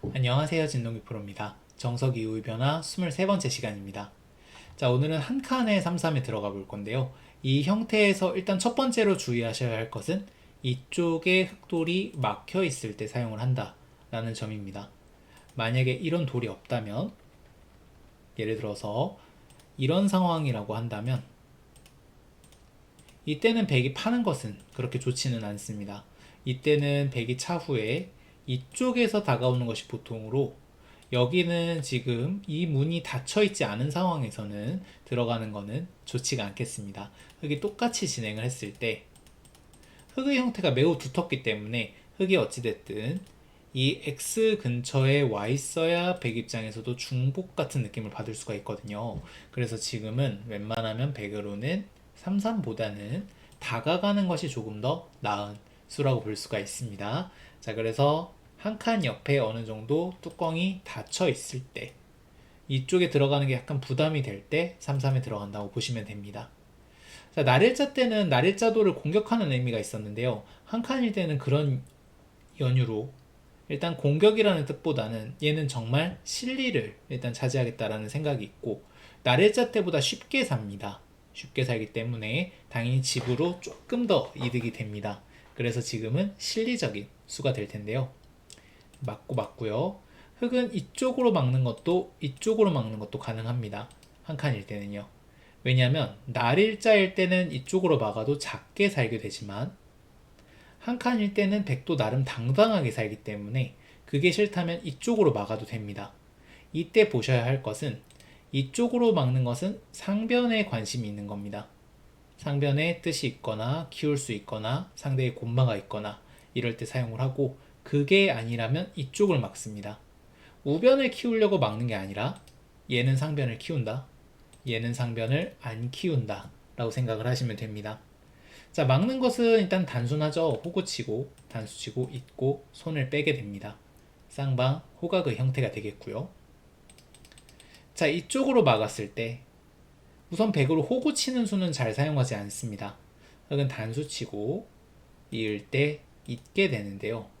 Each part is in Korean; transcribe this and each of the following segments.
안녕하세요. 진동기 프로입니다. 정석 이후의 변화 23번째 시간입니다. 자, 오늘은 한 칸의 33에 들어가 볼 건데요. 이 형태에서 일단 첫 번째로 주의하셔야 할 것은 이쪽에 흙돌이 막혀 있을 때 사용을 한다. 라는 점입니다. 만약에 이런 돌이 없다면, 예를 들어서 이런 상황이라고 한다면, 이때는 백이 파는 것은 그렇게 좋지는 않습니다. 이때는 백이 차후에 이쪽에서 다가오는 것이 보통으로 여기는 지금 이 문이 닫혀 있지 않은 상황에서는 들어가는 것은 좋지가 않겠습니다. 흙이 똑같이 진행을 했을 때 흙의 형태가 매우 두텁기 때문에 흙이 어찌됐든 이 X 근처에 와 있어야 백 입장에서도 중복 같은 느낌을 받을 수가 있거든요. 그래서 지금은 웬만하면 100으로는 33보다는 다가가는 것이 조금 더 나은 수라고 볼 수가 있습니다. 자, 그래서 한 칸 옆에 어느 정도 뚜껑이 닫혀 있을 때 이쪽에 들어가는 게 약간 부담이 될 때 33에 들어간다고 보시면 됩니다. 자, 날일자 때는 날일자도를 공격하는 의미가 있었는데요. 한 칸일 때는 그런 연유로 일단 공격이라는 뜻보다는 얘는 정말 실리를 일단 차지하겠다라는 생각이 있고 날일자 때보다 쉽게 삽니다. 쉽게 살기 때문에 당연히 집으로 조금 더 이득이 됩니다. 그래서 지금은 실리적인 수가 될 텐데요. 맞고 맞고요. 흙은 이쪽으로 막는 것도 이쪽으로 막는 것도 가능합니다. 한 칸일 때는요. 왜냐하면 날일자일 때는 이쪽으로 막아도 작게 살게 되지만 한 칸일 때는 백도 나름 당당하게 살기 때문에 그게 싫다면 이쪽으로 막아도 됩니다. 이때 보셔야 할 것은 이쪽으로 막는 것은 상변에 관심이 있는 겁니다. 상변에 뜻이 있거나 키울 수 있거나 상대의 곤마가 있거나 이럴 때 사용을 하고 그게 아니라면 이쪽을 막습니다. 우변을 키우려고 막는 게 아니라 얘는 상변을 키운다. 얘는 상변을 안 키운다. 라고 생각을 하시면 됩니다. 자, 막는 것은 일단 단순하죠. 호구치고, 단수치고, 잇고, 손을 빼게 됩니다. 쌍방, 호각의 형태가 되겠고요. 자, 이쪽으로 막았을 때 우선 100으로 호구 치는 수는 잘 사용하지 않습니다. 흙은 단수치고 이을 때 잇게 되는데요.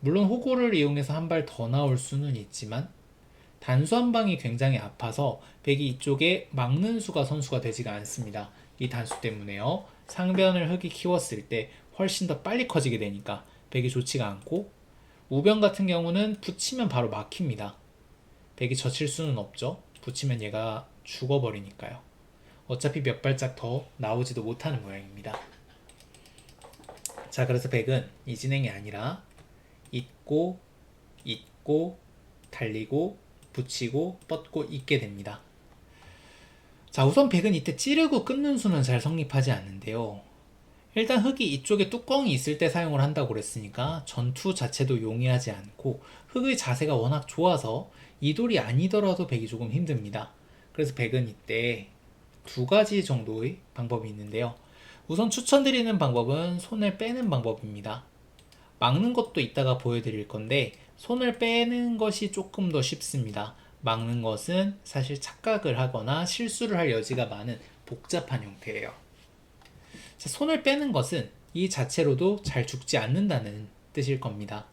물론 호구를 이용해서 한 발 더 나올 수는 있지만 단수 한 방이 굉장히 아파서 백이 이쪽에 막는 수가 선수가 되지가 않습니다. 이 단수 때문에요. 상변을 흙이 키웠을 때 훨씬 더 빨리 커지게 되니까 백이 좋지가 않고 우변 같은 경우는 붙이면 바로 막힙니다. 백이 젖힐 수는 없죠. 붙이면 얘가 죽어버리니까요. 어차피 몇 발짝 더 나오지도 못하는 모양입니다. 자, 그래서 백은 이 진행이 아니라 잇고, 잇고, 달리고, 붙이고, 뻗고, 잇게 됩니다. 자, 우선 백은 이때 찌르고 끊는 수는 잘 성립하지 않는데요. 일단 흙이 이쪽에 뚜껑이 있을 때 사용을 한다고 그랬으니까 전투 자체도 용이하지 않고 흙의 자세가 워낙 좋아서 이 돌이 아니더라도 백이 조금 힘듭니다. 그래서 백은 이때 두 가지 정도의 방법이 있는데요. 우선 추천드리는 방법은 손을 빼는 방법입니다. 막는 것도 이따가 보여드릴 건데 손을 빼는 것이 조금 더 쉽습니다. 막는 것은 사실 착각을 하거나 실수를 할 여지가 많은 복잡한 형태예요. 자, 손을 빼는 것은 이 자체로도 잘 죽지 않는다는 뜻일 겁니다.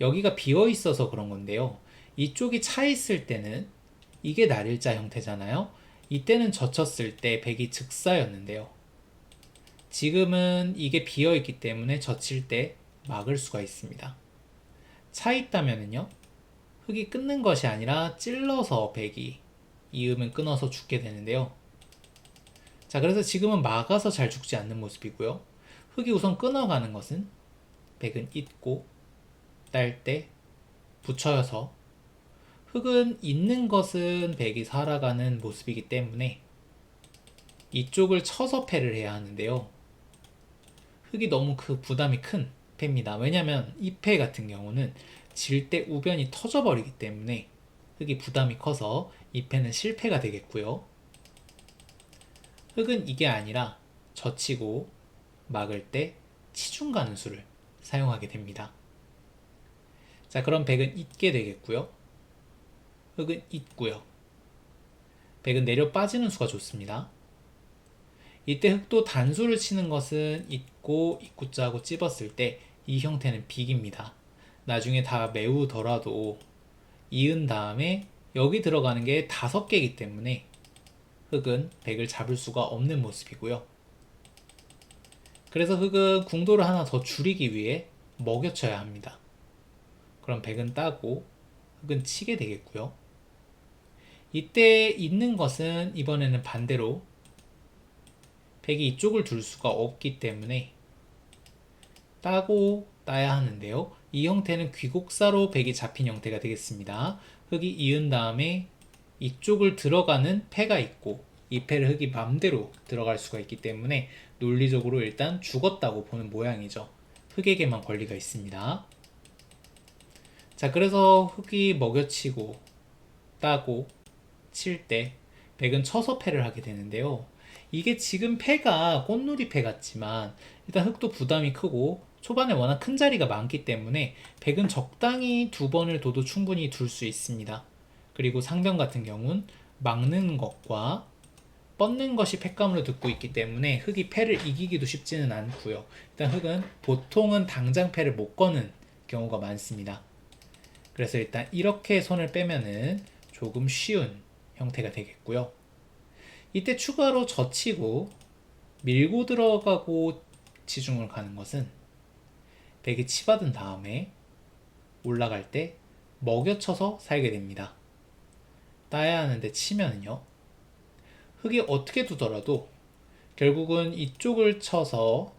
여기가 비어 있어서 그런 건데요. 이쪽이 차 있을 때는 이게 날일자 형태잖아요. 이때는 젖혔을 때 백이 즉사였는데요. 지금은 이게 비어 있기 때문에 젖힐 때 막을 수가 있습니다. 차 있다면은요. 흙이 끊는 것이 아니라 찔러서 백이 이으면 끊어서 죽게 되는데요. 자, 그래서 지금은 막아서 잘 죽지 않는 모습이고요. 흙이 우선 끊어가는 것은 백은 잇고 딸 때 붙여서 흙은 있는 것은 백이 살아가는 모습이기 때문에 이쪽을 쳐서 패를 해야 하는데요. 흙이 너무 그 부담이 큰 패입니다. 왜냐하면 이패 같은 경우는 질 때 우변이 터져버리기 때문에 흙이 부담이 커서 이 패는 실패가 되겠고요. 흙은 이게 아니라 젖히고 막을 때 치중 가는 수를 사용하게 됩니다. 자, 그럼 백은 잇게 되겠고요. 흙은 잇고요. 백은 내려 빠지는 수가 좋습니다. 이때 흙도 단수를 치는 것은 잇고 잇구자하고 찝었을 때 이 형태는 빅입니다. 나중에 다 메우더라도 이은 다음에 여기 들어가는 게 다섯 개이기 때문에 흑은 백을 잡을 수가 없는 모습이고요. 그래서 흑은 궁도를 하나 더 줄이기 위해 먹여쳐야 합니다. 그럼 백은 따고 흑은 치게 되겠고요. 이때 있는 것은 이번에는 반대로 백이 이쪽을 둘 수가 없기 때문에 따고 따야 하는데요. 이 형태는 귀곡사로 백이 잡힌 형태가 되겠습니다. 흑이 이은 다음에 이쪽을 들어가는 패가 있고 이 패를 흑이 맘대로 들어갈 수가 있기 때문에 논리적으로 일단 죽었다고 보는 모양이죠. 흑에게만 권리가 있습니다. 자, 그래서 흑이 먹여치고 따고 칠 때 백은 쳐서 패를 하게 되는데요. 이게 지금 패가 꽃놀이 패 같지만 일단 흑도 부담이 크고 초반에 워낙 큰 자리가 많기 때문에 백은 적당히 두 번을 둬도 충분히 둘 수 있습니다. 그리고 상변 같은 경우는 막는 것과 뻗는 것이 패감으로 듣고 있기 때문에 흑이 패를 이기기도 쉽지는 않고요. 일단 흑은 보통은 당장 패를 못 거는 경우가 많습니다. 그래서 일단 이렇게 손을 빼면은 조금 쉬운 형태가 되겠고요. 이때 추가로 젖히고 밀고 들어가고 지중을 가는 것은 백이 치받은 다음에 올라갈 때 먹여쳐서 살게 됩니다. 따야 하는데 치면은요. 흑이 어떻게 두더라도 결국은 이쪽을 쳐서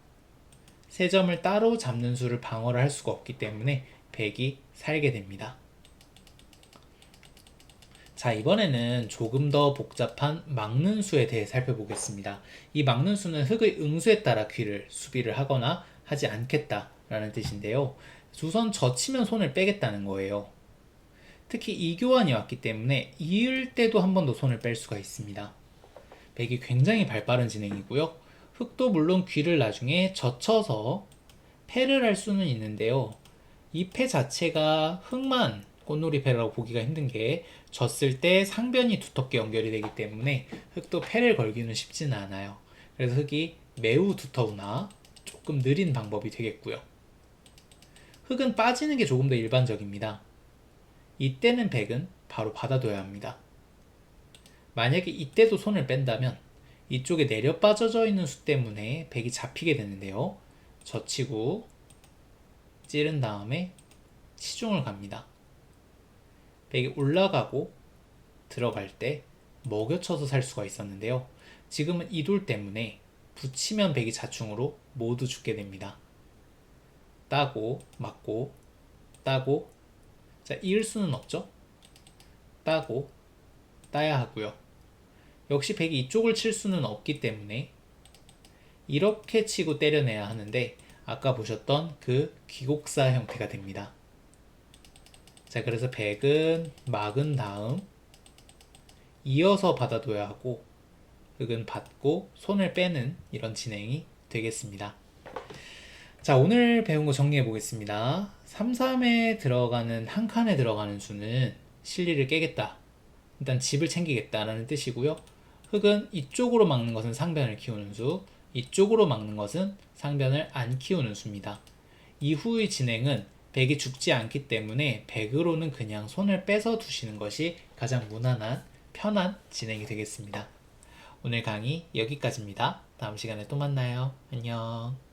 세 점을 따로 잡는 수를 방어를 할 수가 없기 때문에 백이 살게 됩니다. 자, 이번에는 조금 더 복잡한 막는 수에 대해 살펴보겠습니다. 이 막는 수는 흑의 응수에 따라 귀를 수비를 하거나 하지 않겠다 라는 뜻인데요. 우선 젖히면 손을 빼겠다는 거예요. 특히 이교환이 왔기 때문에 이을 때도 한 번 더 손을 뺄 수가 있습니다. 백이 굉장히 발빠른 진행이고요. 흑도 물론 귀를 나중에 젖혀서 패를 할 수는 있는데요. 이 패 자체가 흑만 꽃놀이 패라고 보기가 힘든 게 졌을 때 상변이 두텁게 연결이 되기 때문에 흑도 패를 걸기는 쉽지는 않아요. 그래서 흑이 매우 두터우나 조금 느린 방법이 되겠고요. 흑은 빠지는 게 조금 더 일반적입니다. 이때는 백은 바로 받아둬야 합니다. 만약에 이때도 손을 뺀다면 이쪽에 내려 빠져져 있는 수 때문에 백이 잡히게 되는데요. 젖히고 찌른 다음에 치중을 갑니다. 백이 올라가고 들어갈 때 먹여쳐서 살 수가 있었는데요. 지금은 이돌 때문에 붙이면 백이 자충으로 모두 죽게 됩니다. 따고 맞고 따고 자 이을 수는 없죠. 따고 따야 하고요. 역시 백이 이쪽을 칠 수는 없기 때문에 이렇게 치고 때려내야 하는데 아까 보셨던 그 귀곡사 형태가 됩니다. 자, 그래서 백은 막은 다음 이어서 받아둬야 하고 흑은 받고 손을 빼는 이런 진행이 되겠습니다. 자, 오늘 배운 거 정리해 보겠습니다. 3, 3에 들어가는 한 칸에 들어가는 수는 실리를 깨겠다. 일단 집을 챙기겠다라는 뜻이고요. 흑은 이쪽으로 막는 것은 상변을 키우는 수, 이쪽으로 막는 것은 상변을 안 키우는 수입니다. 이후의 진행은 백이 죽지 않기 때문에 백으로는 그냥 손을 빼서 두시는 것이 가장 무난한 편한 진행이 되겠습니다. 오늘 강의 여기까지입니다. 다음 시간에 또 만나요. 안녕.